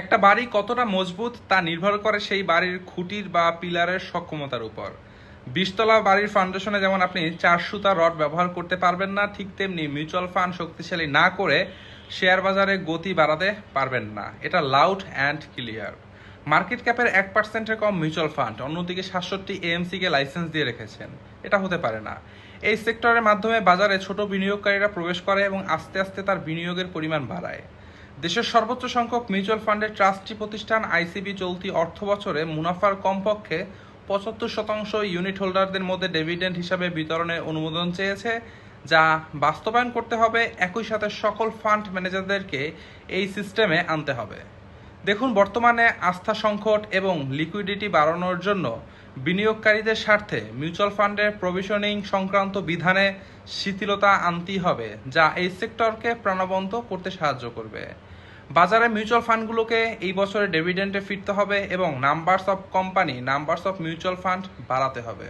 একটা বাড়ি কতটা মজবুত তা নির্ভর করে সেই বাড়ির খুঁটির বা পিলারের সক্ষমতার উপর। বিশতলা বাড়ির ফাউন্ডেশনে যেমন আপনি চার সুতা রড ব্যবহার করতে পারবেন না, ঠিক তেমনি মিউচুয়াল ফান্ড শক্তিশালী না করে শেয়ার বাজারে গতি বাড়াতে পারবেন না। এটা লাউড অ্যান্ড ক্লিয়ার মার্কেট ক্যাপের এক পার্সেন্টের কম মিউচুয়াল ফান্ড, অন্যদিকে সাতষট্টি এএমসিকে লাইসেন্স দিয়ে রেখেছেন। এটা হতে পারে না। এই সেক্টরের মাধ্যমে বাজারে ছোট বিনিয়োগকারীরা প্রবেশ করে এবং আস্তে আস্তে তার বিনিয়োগের পরিমাণ বাড়ায়। দেশের সর্বোচ্চ সংখ্যক মিউচুয়াল ফান্ডের ট্রাস্টি প্রতিষ্ঠান আইসিবি চলতি অর্থ বছরে মুনাফার কমপক্ষে পঁচাত্তর শতাংশ ইউনিট হোল্ডারদের মধ্যে ডিভিডেন্ড হিসাবে বিতরণের অনুমোদন চেয়েছে, যা বাস্তবায়ন করতে হবে। একই সাথে সকল ফান্ড ম্যানেজারদেরকে এই সিস্টেমে আনতে হবে। দেখুন, বর্তমানে আস্থা সংকট এবং লিকুইডিটি বাড়ানোর জন্য বিনিয়োগকারীদের স্বার্থে মিউচুয়াল ফান্ডের প্রভিশনিং সংক্রান্ত বিধানে শিথিলতা আনতেই হবে, যা এই সেক্টরকে প্রাণবন্ত করতে সাহায্য করবে। বাজারে মিউচুয়াল ফান্ডগুলোকে এই বছরে ডেভিডেন্টে ফিরতে হবে এবং numbers of company numbers of mutual fund বাড়াতে হবে।